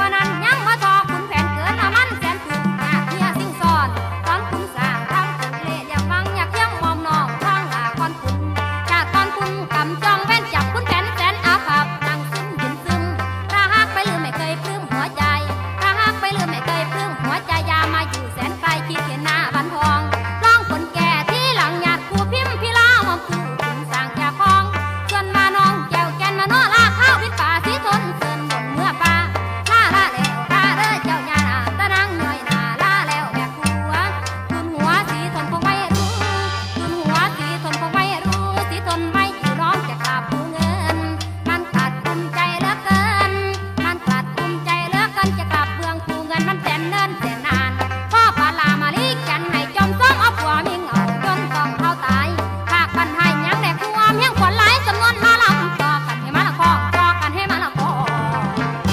ว่านั้นยังมาทอขุนแผนเกินน้ำมันแสนตุกหากเมียสิ่งซอนตอนคุณสร้างทางเละอยากฟังอยากยังมอมนองทางหาคอนคุณชาติตอนคุณกำจ 难。